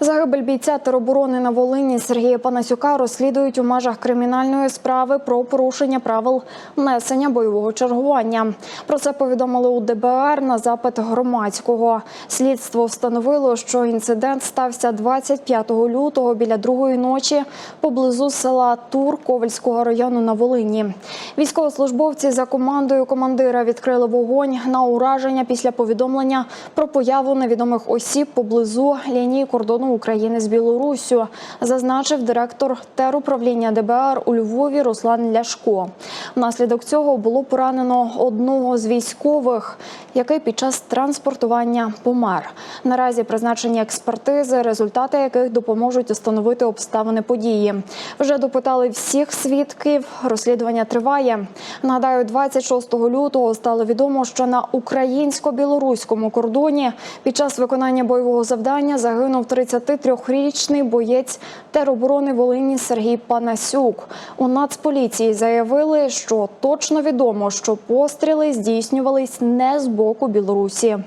Загибель бійця тероборони на Волині Сергія Панасюка розслідують у межах кримінальної справи про порушення правил несення бойового чергування. Про це повідомили у ДБР на запит громадського. Слідство встановило, що інцидент стався 25 лютого біля другої ночі поблизу села Тур Ковальського району на Волині. Військовослужбовці за командою командира відкрили вогонь на ураження після повідомлення про появу невідомих осіб поблизу лінії кордону України з Білоруссю, зазначив директор теруправління ДБР у Львові Руслан Ляшко. Внаслідок цього було поранено одного з військових, який під час транспортування помер. Наразі призначені експертизи, результати яких допоможуть встановити обставини події. Вже допитали всіх свідків. Розслідування триває. Нагадаю, 26 лютого стало відомо, що на українсько-білоруському кордоні під час виконання бойового завдання загинув 33-річний боєць тероборони Волині Сергій Панасюк. У Нацполіції заявили, що точно відомо, що постріли здійснювались не з боку Білорусі.